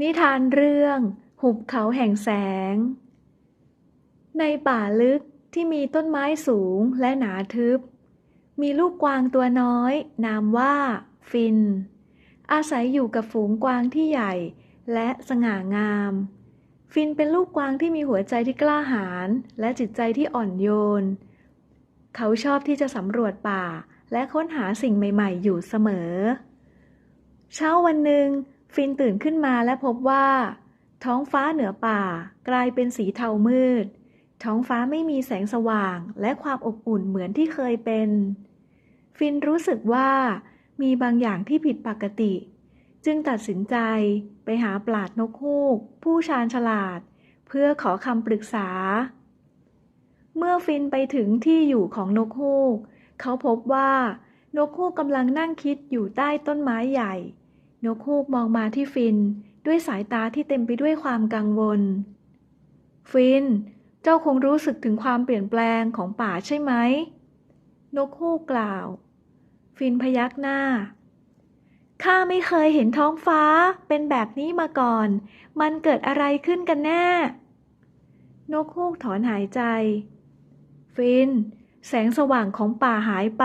นิทานเรื่อง หุบเขาแห่งแสง ในป่าลึกที่มีต้นไม้สูงและหนาทึบ มีลูกกวางตัวน้อย นามว่า ฟิน อาศัยอยู่กับฝูงกวางที่ใหญ่และสง่างาม ฟินเป็นลูกกวางที่มีหัวใจที่กล้าหาญและจิตใจที่อ่อนโยน เขาชอบที่จะสำรวจป่าและค้นหาสิ่งใหม่ ๆ อยู่เสมอ เช้าวันหนึ่ง ฟินตื่นขึ้นมาและพบว่า ท้องฟ้าเหนือป่า กลายเป็นสีเทามืด ท้องฟ้าไม่มีแสงสว่างและความอบอุ่นเหมือนที่เคยเป็น ฟินรู้สึกว่ามีบางอย่างที่ผิดปกติ จึงตัดสินใจไปหาปราดนกฮูก ผู้ชาญฉลาด เพื่อขอคำปรึกษา เมื่อฟินไปถึงที่อยู่ของนกฮูก เขาพบว่านกฮูกกำลังนั่งคิดอยู่ใต้ต้นไม้ใหญ่ นกฮูกมองมาที่ฟินด้วยสายตาที่เต็มไปด้วยความกังวล ฟิน เจ้าคงรู้สึกถึงความเปลี่ยนแปลงของป่าใช่ไหม นกฮูกกล่าว ฟินพยักหน้า ข้าไม่เคยเห็นท้องฟ้าเป็นแบบนี้มาก่อน มันเกิดอะไรขึ้นกันแน่ นกฮูกถอนหายใจ ฟิน แสงสว่างของป่าหายไป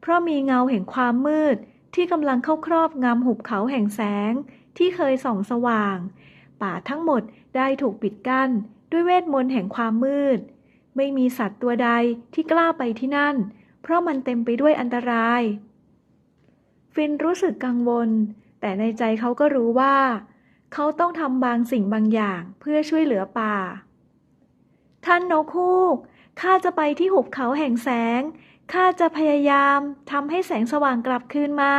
เพราะมีเงาแห่งความมืด ที่กำลังเข้าครอบงำหุบเขาแห่งแสง ที่เคยส่องสว่าง ป่าทั้งหมดได้ถูกปิดกั้น ด้วยเวทมนต์แห่งความมืด ไม่มีสัตว์ตัวใดที่กล้าไปที่นั่น เพราะมันเต็มไปด้วยอันตราย ฟินรู้สึกกังวล แต่ในใจเขาก็รู้ว่า เขาต้องทำบางสิ่งบางอย่างเพื่อช่วยเหลือป่า ท่านนกฮูกข้าจะไปที่หุบเขาแห่งแสง ข้าจะพยายามทำให้แสงสว่างกลับคืนมา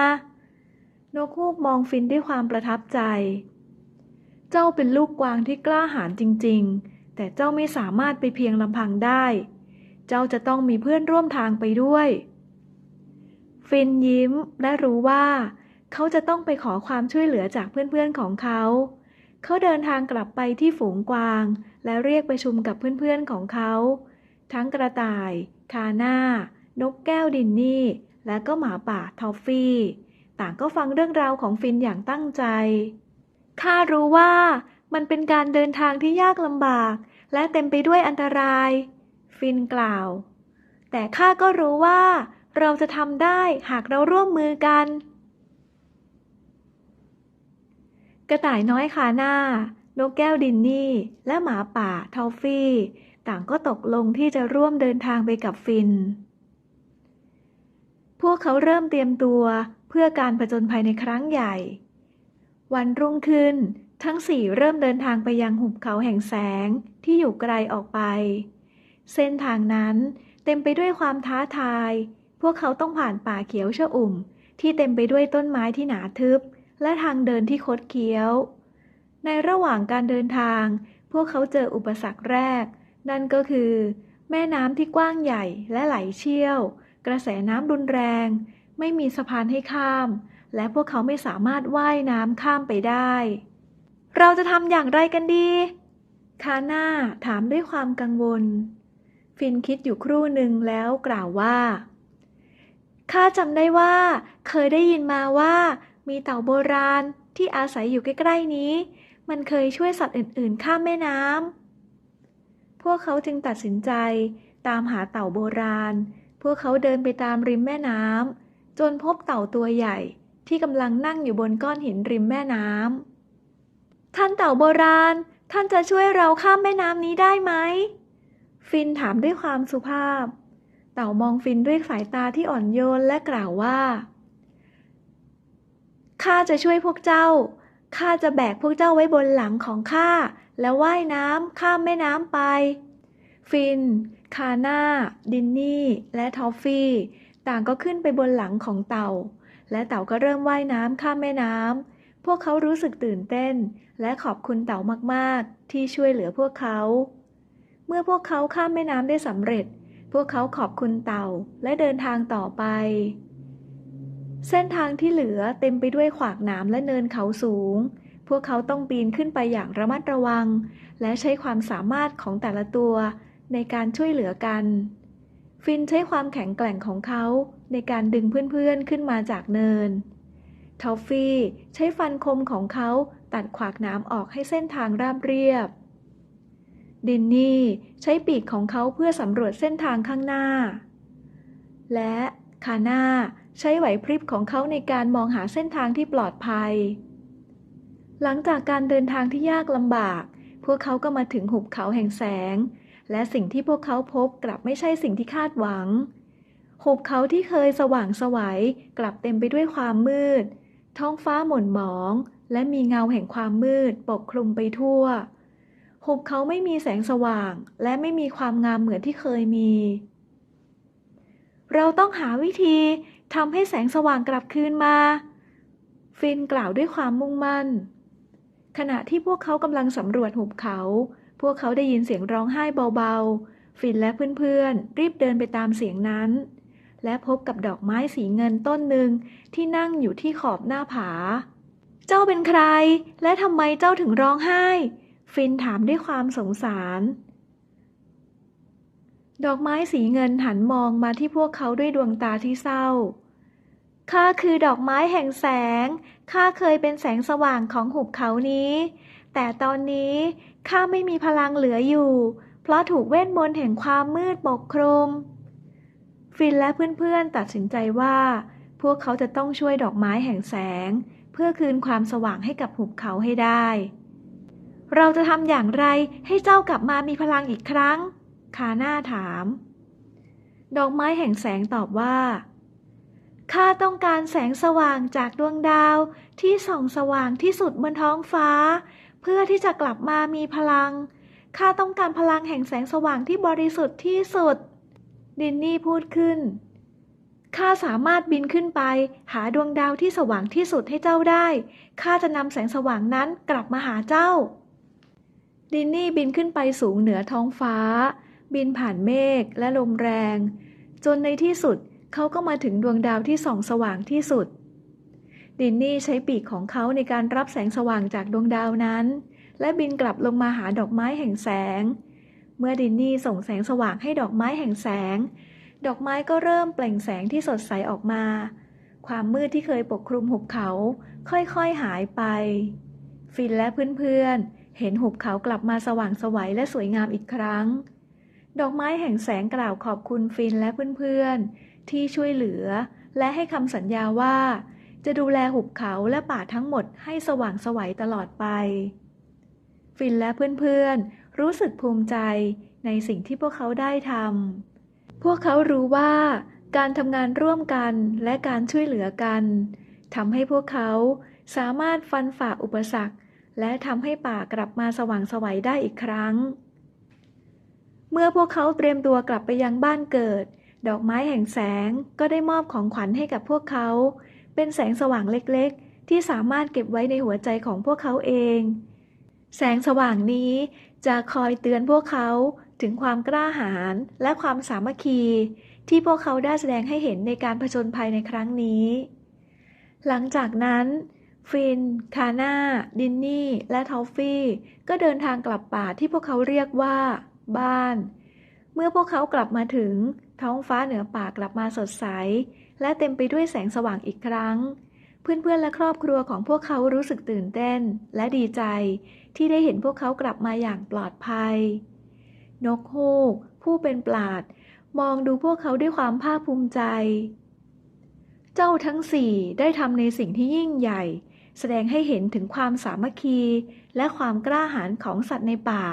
นกฮูกมองฟินด้วยความประทับใจ เจ้าเป็นลูกกวางที่กล้าหาญจริง ๆ แต่เจ้าไม่สามารถไปเพียงลำพังได้ เจ้าจะต้องมีเพื่อนร่วมทางไปด้วย ฟินยิ้มและรู้ว่า เขาจะต้องไปขอความช่วยเหลือจากเพื่อนๆของเขา เขาเดินทางกลับไปที่ฝูงกวาง และเรียกประชุมกับเพื่อนๆของเขา ทั้งกระต่าย คาน่า นกแก้วดินนี่ และก็หมาป่าทอฟฟี่ ต่างก็ฟังเรื่องราวของฟินอย่างตั้งใจ ข้ารู้ว่ามันเป็นการเดินทางที่ยากลำบาก และเต็มไปด้วยอันตราย ฟินกล่าว แต่ข้าก็รู้ว่า เราจะทำได้หากเราร่วมมือกัน กระต่ายน้อยคาหน้า นกแก้วดินนี่ และหมาป่าทอฟฟี่ ต่างก็ตกลงที่จะร่วมเดินทางไปกับฟิน วกเขาเริ่มเตรียมตัวเพื่อการผจญภัยในครั้งใหญ่ วันรุ่งขึ้น ทั้งสี่เริ่มเดินทางไปยังหุบเขาแห่งแสงที่อยู่ไกลออกไป เส้นทางนั้นเต็มไปด้วยความท้าทาย พวกเขาต้องผ่านป่าเขียวชอุ่ม ที่เต็มไปด้วยต้นไม้ที่หนาทึบ และทางเดินที่คดเคี้ยว ในระหว่างการเดินทาง พวกเขาเจออุปสรรคแรก นั่นก็คือ แม่น้ำที่กว้างใหญ่และไหลเชี่ยว กระแสน้ำรุนแรง ไม่มีสะพานให้ข้าม และพวกเขาไม่สามารถว่ายน้ำข้ามไปได้ เราจะทำอย่างไรกันดี คาน่าถามด้วยความกังวล ฟินคิดอยู่ครู่หนึ่งแล้วกล่าวว่าข้าจำได้ว่า เคยได้ยินมาว่า มีเต่าโบราณที่อาศัยอยู่ใกล้ๆนี้ มันเคยช่วยสัตว์อื่นๆ ข้ามแม่น้ำพวกเขาจึงตัดสินใจตามหาเต่าโบราณ พวกเขาเดินไปตามริมแม่น้ำจนพบเต่าตัวใหญ่ที่กำลังนั่งอยู่บนก้อนหินริมแม่น้ำท่านเต่าโบราณ ท่านจะช่วยเราข้ามแม่น้ำนี้ได้ไหม ฟินถามด้วยความสุภาพ เต่ามองฟินด้วยสายตาที่อ่อนโยนและกล่าวว่าข้าจะช่วยพวกเจ้าข้าจะแบกพวกเจ้าไว้บนหลังของข้าแล้วว่ายน้ำข้ามแม่น้ำไป ฟิน คาน่า ดินนี่ และทอฟฟี่ ต่างก็ขึ้นไปบนหลังของเต่า และเต่าก็เริ่มว่ายน้ำข้ามแม่น้ำ พวกเขารู้สึกตื่นเต้น และขอบคุณเต่ามากๆ ที่ช่วยเหลือพวกเขา เมื่อพวกเขาข้ามแม่น้ำได้สำเร็จ พวกเขาขอบคุณเต่าและเดินทางต่อไป เส้นทางที่เหลือเต็มไปด้วยขวากหนามและเนินเขาสูง พวกเขาต้องปีนขึ้นไปอย่างระมัดระวัง และใช้ความสามารถของแต่ละตัว ในการช่วยเหลือกัน ฟินใช้ความแข็งแกร่งของเขาในการดึงเพื่อนๆขึ้นมาจากเนิน ทอฟฟี่ใช้ฟันคมของเขาตัดขวากน้ำออกให้เส้นทางราบเรียบ ดินนี่ใช้ปีกของเขาเพื่อสำรวจเส้นทางข้างหน้า และคาน่าใช้ไหวพริบของเขาในการมองหาเส้นทางที่ปลอดภัย หลังจากการเดินทางที่ยากลำบาก พวกเขาก็มาถึงหุบเขาแห่งแสง และสิ่งที่พวกเขาพบกลับไม่ใช่สิ่งที่คาดหวัง หุบเขาที่เคยสว่างไสวัยกลับเต็มไปด้วยความมืด ท้องฟ้าหม่นหมอง และมีเงาแห่งความมืดปกคลุมไปทั่ว หุบเขาไม่มีแสงสว่าง และไม่มีความงามเหมือนที่เคยมี เราต้องหาวิธีทำให้แสงสว่างกลับคืนมา ฟินกล่าวด้วยความมุ่งมั่น ขณะที่พวกเขากำลังสำรวจหุบเขา พวกเขาได้ยินเสียงร้องไห้เบาๆ ฟินและเพื่อนๆ รีบเดินไปตามเสียงนั้น และพบกับดอกไม้สีเงินต้นหนึ่งที่นั่งอยู่ที่ขอบหน้าผา เจ้าเป็นใคร และทำไมเจ้าถึงร้องไห้ ฟินถามด้วยความสงสาร ดอกไม้สีเงินหันมองมาที่พวกเขาด้วยดวงตาที่เศร้าข้าคือดอกไม้แห่งแสง ข้าเคยเป็นแสงสว่างของหุบเขานี้ แต่ตอนนี้ ข้าไม่มีพลังเหลืออยู่ เพราะถูกเวทมนต์แห่งความมืดปกคลุม ฟินและเพื่อนๆตัดสินใจว่า พวกเขาจะต้องช่วยดอกไม้แห่งแสง เพื่อคืนความสว่างให้กับหุบเขาให้ได้ เราจะทำอย่างไรให้เจ้ากลับมามีพลังอีกครั้ง คาน่าถาม ดอกไม้แห่งแสงตอบว่าข้าต้องการแสงสว่างจากดวงดาวที่ส่องสว่างที่สุดบนท้องฟ้า เพื่อที่จะกลับมามีพลัง ข้าต้องการพลังแห่งแสงสว่างที่บริสุทธิ์ที่สุด ดินนี่พูดขึ้น ข้าสามารถบินขึ้นไป หาดวงดาวที่สว่างที่สุดให้เจ้าได้ ข้าจะนำแสงสว่างนั้นกลับมาหาเจ้า ดินนี่บินขึ้นไปสูงเหนือท้องฟ้า บินผ่านเมฆและลมแรง จนในที่สุดเขาก็มาถึงดวงดาวที่ส่องสว่างที่สุด ดินนี่ใช้ปีกของเขาในการรับแสงสว่างจากดวงดาวนั้น และบินกลับลงมาหาดอกไม้แห่งแสง เมื่อดินนี่ส่งแสงสว่างให้ดอกไม้แห่งแสง ดอกไม้ก็เริ่มเปล่งแสงที่สดใสออกมา ความมืดที่เคยปกคลุมหุบเขา ค่อยๆหายไป ฟินและเพื่อนๆ เห็นหุบเขากลับมาสว่างไสวัยและสวยงามอีกครั้ง ดอกไม้แห่งแสงกล่าวขอบคุณฟินและเพื่อนๆที่ช่วยเหลือ และให้คำสัญญาว่า จะดูแลหุบเขาและป่าทั้งหมดให้สว่างไสวัยตลอดไป ฟินและเพื่อนๆ รู้สึกภูมิใจในสิ่งที่พวกเขาได้ทำ พวกเขารู้ว่าการทำงานร่วมกันและการช่วยเหลือกันทำให้พวกเขาสามารถฟันฝ่าอุปสรรค และทำให้ป่ากลับมาสว่างไสวัยได้อีกครั้ง เมื่อพวกเขาเตรียมตัวกลับไปยังบ้านเกิด ดอกไม้แห่งแสงก็ได้มอบของขวัญให้กับพวกเขา เป็นแสงสว่างเล็กๆ ที่สามารถเก็บไว้ในหัวใจของพวกเขาเอง แสงสว่างนี้จะคอยเตือนพวกเขาถึงความกล้าหาญและความสามัคคี ที่พวกเขาได้แสดงให้เห็นในการผจญภัยในครั้งนี้ หลังจากนั้น ฟิน คาน่า ดินนี่ และทอฟฟี่ ก็เดินทางกลับป่าที่พวกเขาเรียกว่า บ้าน เมื่อพวกเขากลับมาถึง ท้องฟ้าเหนือป่ากลับมาสดใส และเต็มไปด้วยแสงสว่างอีกครั้ง เพื่อนๆและครอบครัวของพวกเขารู้สึกตื่นเต้น และดีใจ ที่ได้เห็นพวกเขากลับมาอย่างปลอดภัย นกฮูก ผู้เป็นปราดมองดูพวกเขาด้วยความภาคภูมิใจ เจ้าทั้งสี่ได้ทำในสิ่งที่ยิ่งใหญ่ แสดงให้เห็นถึงความสามัคคี และความกล้าหาญของสัตว์ในป่า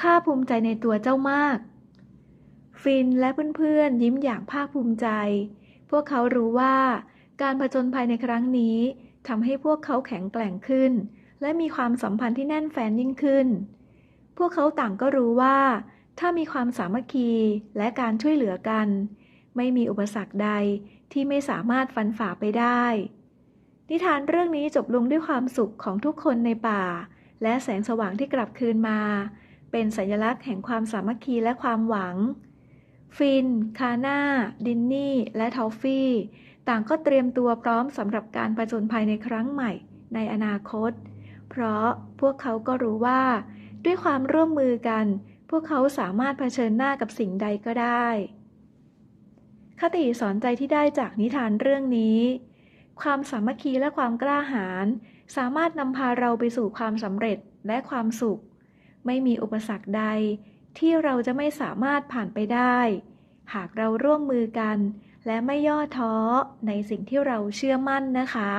ข้าภูมิใจในตัวเจ้ามาก ฟินและเพื่อนๆยิ้มอย่างภาคภูมิใจ พวกเขารู้ว่า การผจญภัยในครั้งนี้ทำให้พวกเขาแข็งแกร่งขึ้น และมีความสัมพันธ์ที่แน่นแฟนยิ่งขึ้น พวกเขาต่างก็รู้ว่า ถ้ามีความสามัคคีและการช่วยเหลือกัน ไม่มีอุปสรรคใดที่ไม่สามารถฟันฝ่าไปได้ นิทานเรื่องนี้จบลงด้วยความสุขของทุกคนในป่า และแสงสว่างที่กลับคืนมา เป็นสัญลักษณ์แห่งความสามัคคีและความหวัง ฟิน คาน่า ดินนี่ และทอฟฟี่ ต่างก็เตรียมตัวพร้อมสำหรับการผจญภัยในครั้งใหม่ในอนาคต เพราะพวกเขาก็รู้ว่า ด้วยความร่วมมือกัน พวกเขาสามารถเผชิญหน้ากับสิ่งใดก็ได้ คติสอนใจที่ได้จากนิทานเรื่องนี้ ความสามัคคีและความกล้าหาญสามารถนำพาเราไปสู่ความสำเร็จและความสุข ไม่มีอุปสรรคใด ที่เราจะไม่สามารถผ่านไปได้ หากเราร่วมมือกัน และไม่ย่อท้อในสิ่งที่เราเชื่อมั่นนะคะ